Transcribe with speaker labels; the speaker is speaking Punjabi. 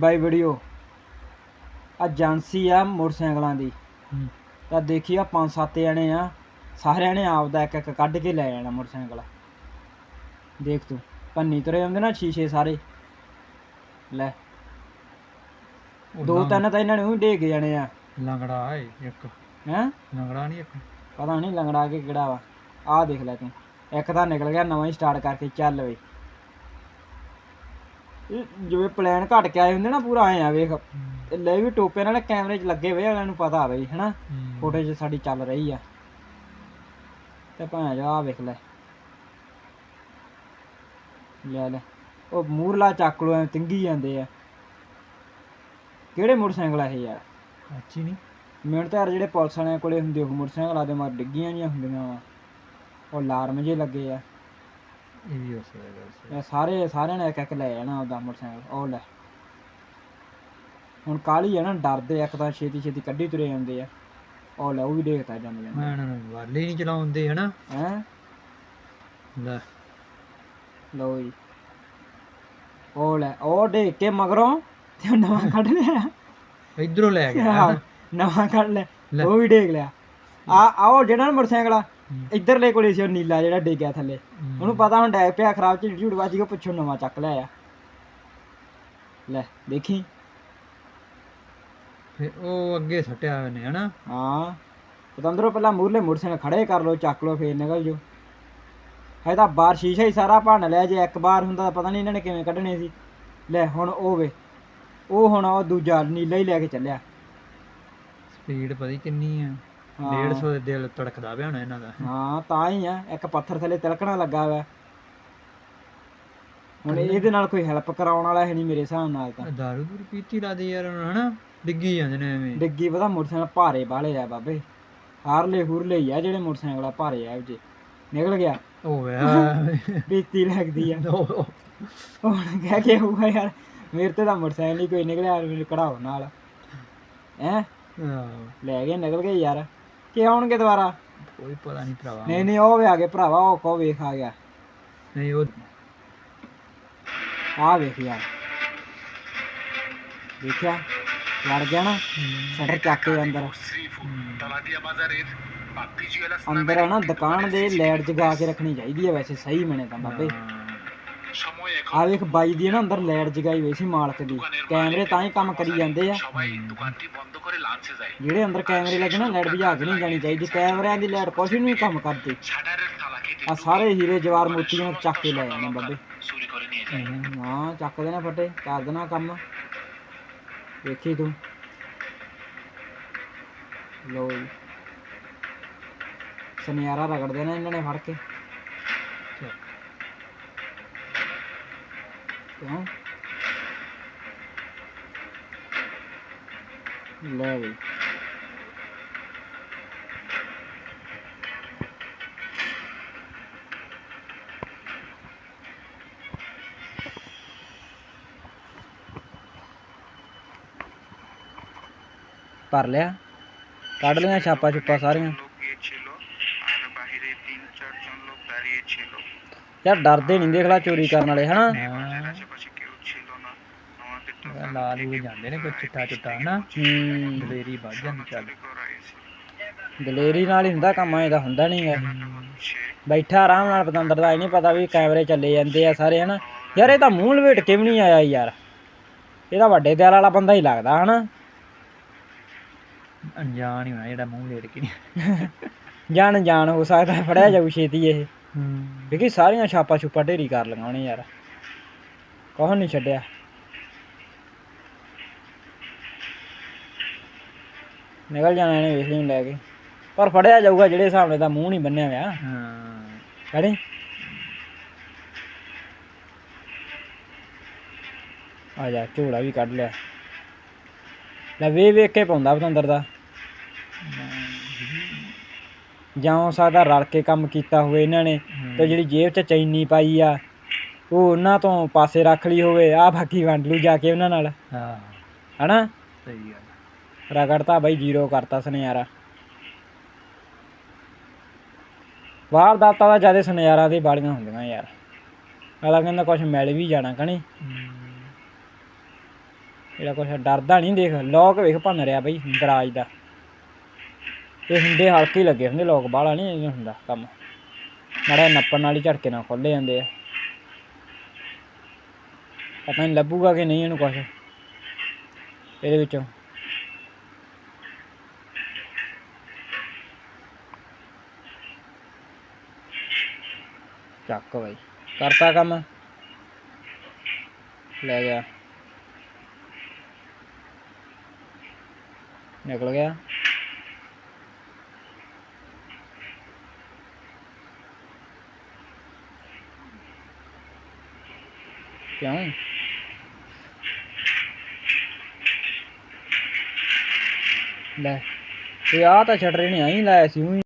Speaker 1: ਬਾਈ ਵੀਡੀਓ। ਆ ਏਜੰਸੀ ਆ ਮੋਟਰਸਾਈਕਲਾਂ ਦੀ। ਤਾਂ ਦੇਖੀ ਆ ਪੰਜ ਸੱਤ ਜਣੇ ਆ ਸਾਰਿਆਂ ਨੇ ਆਪਦਾ ਇੱਕ ਇੱਕ ਕੱਢ ਕੇ ਲੈ ਜਾਣਾ ਮੋਟਰਸਾਈਕਲ। ਦੇਖ ਤੂੰ ਪੰਨੀ ਤੁਰੇ ਹੁੰਦੇ ਨਾ ਸ਼ੀਸ਼ੇ ਸਾਰੇ। ਲੈ। ਦੋ ਤਿੰਨ ਤਾਂ ਇਹਨਾਂ ਨੇ ਉਹ ਡੇ ਕੇ ਜਾਣੇ ਆ।
Speaker 2: ਲੰਗੜਾ ਏ ਇੱਕ।
Speaker 1: ਹੈ?
Speaker 2: ਲੰਗੜਾ ਨਹੀਂ ਇੱਕ।
Speaker 1: ਪਤਾ ਨਹੀਂ ਲੰਗੜਾ ਕੇ ਕਿਹੜਾ ਵਾ। ਆਹ ਦੇਖ ਲੈ ਤੂੰ। ਇੱਕ ਤਾਂ ਨਿਕਲ ਗਿਆ ਨਵਾਂ ਹੀ ਸਟਾਰਟ ਕਰਕੇ ਚੱਲ ਵੇ ਜਿਵੇਂ ਪਲਾਨ ਘਟ ਕੇ ਆਏ ਹੁੰਦੇ ਨਾ ਪੂਰਾ ਆਏ ਆ ਵੇਖ। ਲੈ ਵੀ ਟੋਪੇ ਨਾਲ ਕੈਮਰੇ 'ਚ ਲੱਗੇ ਹੋਏ ਅਗਲਿਆਂ ਨੂੰ ਪਤਾ ਬਈ ਹਨਾ? ਫੋਟੋ 'ਚ ਸਾਡੀ ਚੱਲ ਰਹੀ ਆ। ਤੇ ਭਾਂ ਜਾ ਆਹ ਵੇਖ ਲੈ। ਲੈ ਲੈ। ਉਹ ਮੂਰਲਾ ਚੱਕ ਲੋ ਐ ਤਿੰਗੀ ਜਾਂਦੇ ਆ। ਕਿਹੜੇ ਮੋਟਰਸਾਈਕਲ ਆ ਇਹ ਯਾਰ?
Speaker 2: ਅੱਛੀ ਨਹੀਂ
Speaker 1: ਮੈਨੂੰ ਤਾਂ ਯਾਰ ਜਿਹੜੇ ਪੁਲਿਸ ਵਾਲਿਆਂ ਕੋਲੇ ਹੁੰਦੇ ਉਹ ਮੋਟਰਸਾਈਕਲਾਂ ਦੇ ਮਾਰ ਡਿੱਗੀਆਂ ਜੀਆਂ ਹੁੰਦੀਆਂ ਉਹ ਅਲਾਰਮ ਜੇ ਲੱਗੇ ਆ।
Speaker 2: ਇਹ ਵੀ ਹੋ ਸਕਦਾ
Speaker 1: ਇਹ ਸਾਰੇ ਸਾਰਿਆਂ ਨੇ ਇੱਕ ਇੱਕ ਲੈ ਜਾਣਾ ਉਹਦਾ ਮੋਟਰਸਾਈਕਲ ਉਹ ਲੈ। ਹੁਣ ਕਾਲੀ ਆ ਨਾ ਡਰਦੇ ਇੱਕ ਤਾਂ ਛੇਤੀ ਛੇਤੀ ਕੱਢੀ ਤੁਰੇ ਜਾਂਦੇ ਆ। ਉਹ ਲੈ ਉਹ ਵੀ ਦੇਖਦਾ ਜਾਂਦੇ ਜਾਂਦੇ।
Speaker 2: ਮੈਂ ਨੂੰ ਵਾਲੇ ਨਹੀਂ ਚਲਾਉਂਦੇ ਹਨਾ?
Speaker 1: ਹੈ?
Speaker 2: ਲੈ।
Speaker 1: ਲਓ ਜੀ। ਉਹ ਲੈ ਉਹ ਦੇਖ ਕੇ ਮਗਰੋਂ ਤੇ ਉਹ ਨਵਾਂ ਕੱਢ ਲਿਆ।
Speaker 2: ਇਧਰੋਂ ਲੈ ਗਿਆ
Speaker 1: ਆਹ, ਨਵਾਂ ਕੱਢ ਲਿਆ।
Speaker 2: ਲੈ।
Speaker 1: ਉਹ ਵੀ ਦੇਖ ਲਿਆ। ਆ ਆਓ ਜਿਹੜਾ ਨਾ ਮੋਟਰਸਾਈਕਲ ਆ। ਇੱਧਰਲੇ ਕੋਲੇ ਸੀ ਉਹ ਨੀਲਾ ਜਿਹੜਾ ਡਿੱਗਿਆ ਥੱਲੇ। ਉਹਨੂੰ ਪਤਾ ਹੁਣ ਡੈਗ ਪਿਆ ਖਰਾਬ ਚ ਝੂੜ ਵੱਜ ਗਿਆ ਪਿੱਛੋਂ ਨਵਾਂ ਚੱਕ ਲਿਆ ਲੈ ਦੇਖੀ?
Speaker 2: ਫਿਰ ਉਹ ਅੱਗੇ ਸੱਟਿਆ ਹੋਏ ਨੇ ਹਨਾ?
Speaker 1: ਹਾਂ। ਪਤੰਦਰੋਂ ਪਹਿਲਾਂ ਮੂਰਲੇ ਮੋਟਰਸਾਈਕਲ ਖੜੇ ਕਰ ਲੋ ਚੱਕ ਲੋ ਫੇਰ ਨਿਕਲ ਜੋ ਹੈ ਤਾਂ ਬਾਹਰ ਸ਼ੀਸ਼ਾ ਹੀ ਸਾਰਾ ਭੰਨ ਲਿਆ ਜੇ ਇੱਕ ਬਾਰ ਹੁੰਦਾ ਤਾਂ ਪਤਾ ਨਹੀਂ ਇਹਨਾਂ ਨੇ ਕਿਵੇਂ ਕੱਢਣੇ ਸੀ। ਲੈ ਹੁਣ ਉਹ ਵੇ। ਉਹ ਹੁਣ ਉਹ ਦੂਜਾ ਨੀਲਾ ਹੀ ਲੈ ਕੇ ਚੱਲਿਆ।
Speaker 2: ਸਪੀਡ ਪਤਾ ਕਿੰਨੀ ਆ। 150 ਦੇ ਦਿਲ ਧੜਕਦਾ ਪਿਆ ਹੋਣਾ ਇਹਨਾਂ ਦਾ।
Speaker 1: ਹਾਂ ਤਾਂ ਹੀ ਆ ਇੱਕ ਪੱਥਰ ਥੱਲੇ ਤਿਲਕਣਾ ਲੱਗਾ ਹੋਇਆ ਹੁਣ ਇਹਦੇ ਨਾਲ ਕੋਈ ਹੈਲਪ ਕਰਾਉਣ ਵਾਲਾ ਹੈ ਨਹੀਂ ਮੇਰੇ ਹਿਸਾਬ ਨਾਲ ਤਾਂ।
Speaker 2: ਦਾਰੂ ਦੂਰ ਪੀਤੀ ਲਾਦੇ ਯਾਰ ਹੁਣ ਹਨਾ? ਡਿੱਗੀ ਜਾਂਦੇ ਨੇ ਐਵੇਂ।
Speaker 1: ਡਿੱਗੀ ਪਤਾ ਮੋਟਰਸਾਈਕਲ ਭਾਰੇ ਵਾਲੇ ਆ ਬਾਬੇ। ਹਾਰਲੇ ਹੂਰਲੇ ਹੀ ਆ ਜਿਹੜੇ ਮੋਟਰਸਾਈਕਲ ਆ ਭਾਰੇ ਆ ਜੇ। ਨਿਕਲ ਗਿਆ।
Speaker 2: ਉਹ ਵੇ।
Speaker 1: ਪੀਤੀ ਲੱਗਦੀ ਆ। ਹੁਣ ਕਹਿ ਕੇ ਹੋਊਗਾ ਯਾਰ ਮੇਰੇ ਤੇ ਤਾਂ ਮੋਟਰਸਾਈਕਲ ਨਹੀਂ ਕੋਈ ਨਿਕਲਿਆ ਮੈਨੂੰ ਕਢਾਓ ਨਾਲ। ਹੈ। ਲੈ ਗਏ ਨਿਕਲ ਗਏ ਯਾਰ। ਕਿ ਆਉਣਗੇ ਦੁਬਾਰਾ?
Speaker 2: ਕੋਈ ਪਤਾ ਨਹੀਂ ਭਰਾਵਾ।
Speaker 1: ਨਹੀਂ ਨਹੀਂ ਉਹ ਵੀ ਆ ਗਏ ਭਰਾਵਾ ਉਹ ਕੋ ਵੇਖ ਆ ਗਿਆ।
Speaker 2: ਨਹੀਂ ਉਹ
Speaker 1: ਆ ਵੇਖ ਯਾਰ। ਦੇਖਿਆ? ਲੜ ਗਿਆ ਨਾ ਸ਼ਟਰ ਚੱਕ ਕੇ ਅੰਦਰ। ਅੰਦਰ ਆ ਨਾ ਦੁਕਾਨ ਦੇ ਲਾਈਟ ਜਗਾ ਕੇ ਰੱਖਣੀ ਚਾਹੀਦੀ ਹੈ ਵੈਸੇ ਸਹੀ ਮਨੇ ਤਾਂ ਬਾਬੇ। ਆ ਵੇਖ ਬਾਈ ਦੀ ਨਾ ਅੰਦਰ ਲਾਈਟ ਜਗਾਈ ਹੋਈ ਸੀ ਮਾਲਕ ਦੀ। ਕੈਮਰੇ ਤਾਂ ਹੀ ਕੰਮ ਕਰੀ ਜਾਂਦੇ ਆ। ਜਿਹੜੇ ਅੰਦਰ ਕੈਮਰੇ ਲੱਗੇ ਨਾ, ਲਾਈਟ ਬੁਝਾ ਕੇ ਨਹੀਂ ਜਾਣੀ ਚਾਹੀਦੀ। ਕੈਮਰਿਆਂ ਦੀ ਲਾਈਟ ਕੁਛ ਵੀ ਨਹੀਂ ਕੰਮ ਕਰਦੀ। ਆ ਸਾਰੇ ਹੀਰੇ ਜਵਾਰ ਮੋਤੀਆਂ ਚੱਕ ਕੇ ਲੈ ਜਾਣਾ ਬਾਬੇ। ਹਾਂ ਚੱਕ ਦੇਣਾ ਫੱਟੇ, ਕਰ ਦੇਣਾ ਕੰਮ। ਦੇਖੀ ਤੂੰ। ਲੋ ਸੁਨਿਆਰਾ ਰਗੜ ਦੇਣਾ ਇਹਨਾਂ ਨੇ ਫੜ ਕੇ। ਲੈ ਬਈ। ਭਰ ਲਿਆ। ਕੱਢ ਲਿਆ ਛਾਪਾ ਛੁਪਾ ਸਾਰੀਆਂ। ਯਾਰ ਡਰਦੇ ਨਹੀਂ ਦੇਖ ਲਾ ਚੋਰੀ ਕਰਨ ਵਾਲੇ ਹਨਾ?
Speaker 2: ਲਾ ਲੂ ਜਾਂਦੇ ਨੇ ਕੋਈ ਚਿੱਟਾ ਚਿੱਟਾ ਹਨਾ?
Speaker 1: ਹੂੰ
Speaker 2: ਦਲੇਰੀ ਵੱਧ ਜਾਂਦੀ ਚੱਲ।
Speaker 1: ਦਲੇਰੀ ਨਾਲ ਹੀ ਹੁੰਦਾ ਕੰਮ ਤਾਂ ਹੁੰਦਾ ਨਹੀਂ ਗਾ। ਬੈਠਾ ਆਰਾਮ ਨਾਲ ਪਤੰਦਰ ਦਾ ਇਹ ਨਹੀਂ ਪਤਾ ਵੀ ਕੈਮਰੇ ਚੱਲੇ ਜਾਂਦੇ ਆ ਸਾਰੇ ਹਨਾ? ਯਾਰ ਇਹ ਤਾਂ ਮੂੰਹ ਲਵੇਟ ਕੇ ਵੀ ਨਹੀਂ ਆਇਆ ਯਾਰ। ਇਹ ਤਾਂ ਵੱਡੇ ਦਿਲ ਵਾਲਾ ਬੰਦਾ ਹੀ ਲੱਗਦਾ ਹਨਾ?
Speaker 2: ਅਣਜਾਣ ਹੀ ਹੋਣਾ ਜਿਹੜਾ ਮੂੰਹ ਲੇਟ ਕੇ ਨਹੀਂ
Speaker 1: ਜਾਣ ਜਾਣ ਹੋ ਸਕਦਾ ਫੜਿਆ ਜਾਊ ਛੇਤੀ ਇਹ।
Speaker 2: ਹੂੰ।
Speaker 1: ਕਿਉਂਕਿ ਸਾਰੀਆਂ ਛਾਪਾ ਛੁਪਾ ਢੇਰੀ ਕਰ ਲਈਆਂ ਉਹਨੇ ਯਾਰ। ਕੋਹ ਨਹੀਂ ਛੱਡਿਆ? ਨਿਕਲ ਜਾਣਾ ਇਹਨੇ ਵੇਖ ਲਈ ਲੈ ਕੇ। ਪਰ ਫੜਿਆ ਜਾਊਗਾ ਜਿਹੜੇ ਹਿਸਾਬ ਨਾਲ ਦਾ ਮੂੰਹ ਨਹੀਂ ਬੰਨਿਆ ਹੋਇਆ।
Speaker 2: ਹਾਂ।
Speaker 1: ਕੜੀ ਆ ਜਾ ਝੋਲਾ ਵੀ ਕੱਢ ਲਿਆ। ਲੈ ਵੇ ਵੇਖ ਕੇ ਪਾਉਂਦਾ ਬਤੰਦਰ ਦਾ। ਜਾਂ ਸਕਦਾ ਰਲ ਕੇ ਕੰਮ ਕੀਤਾ ਹੋਵੇ ਇਹਨਾਂ ਨੇ ਤੇ ਜਿਹੜੀ ਜੇਬ 'ਚ ਚੈਨੀ ਪਾਈ ਆ ਉਹ ਉਹਨਾਂ ਤੋਂ ਪਾਸੇ ਰੱਖ ਲਈ ਹੋਵੇ ਆ ਬਾਕੀ ਵੰਡ ਲੂ ਜਾ ਕੇ ਉਹਨਾਂ ਨਾਲ।
Speaker 2: ਹਾਂ।
Speaker 1: ਹਨਾ?
Speaker 2: ਸਹੀ ਗੱਲ
Speaker 1: ਰਗੜਤਾ ਬਾਈ ਜ਼ੀਰੋ ਕਰਤਾ ਸੁਨਿਆਰਾ। ਵਾਰਦਾਤਾਂ ਦਾ ਜ਼ਿਆਦਾ ਸੁਨਿਆਰਾਂ ਦੀ ਬਾਲੀਆਂ ਹੁੰਦੀਆਂ ਯਾਰ। ਅਗਲਾ ਕਹਿੰਦਾ ਕੁਝ ਮਿਲ ਵੀ ਜਾਣਾ ਕਣੀ ਇਹਦਾ ਕੁਛ ਡਰਦਾ ਨਹੀਂ ਦੇਖ ਲੋਕ ਵੇਖ ਭੰਨ ਰਿਹਾ ਬਈ ਦਰਾਜ ਦਾ। ਇਹ ਹੁੰਦੇ ਹਲਕੇ ਲੱਗੇ ਹੁੰਦੇ ਲੋਕ ਬਾਹਲਾ ਨਹੀਂ ਹੁੰਦਾ ਕੰਮ। ਮਾੜਾ ਨੱਪਣ ਹੀ ਝਟਕੇ ਨਾਲ ਖੋਲੇ ਜਾਂਦੇ ਆ। ਪਤਾ ਨਹੀਂ ਲੱਭੂਗਾ ਕਿ ਨਹੀਂ ਇਹਨੂੰ ਕੁਛ? ਇਹਦੇ ਵਿੱਚੋਂ। ਚੱਕ ਬਾਈ। ਕਰਤਾ ਕੰਮ। ਲੈ ਗਿਆ। ਨਿਕਲ ਗਿਆ। ਕਿਉਂ? ਲੈ। ਇਹ ਆ ਤਾਂ ਛੱਡ ਰਹੇ ਨੇ ਆਈ ਲਾਇਆ ਸੀ ਊਂ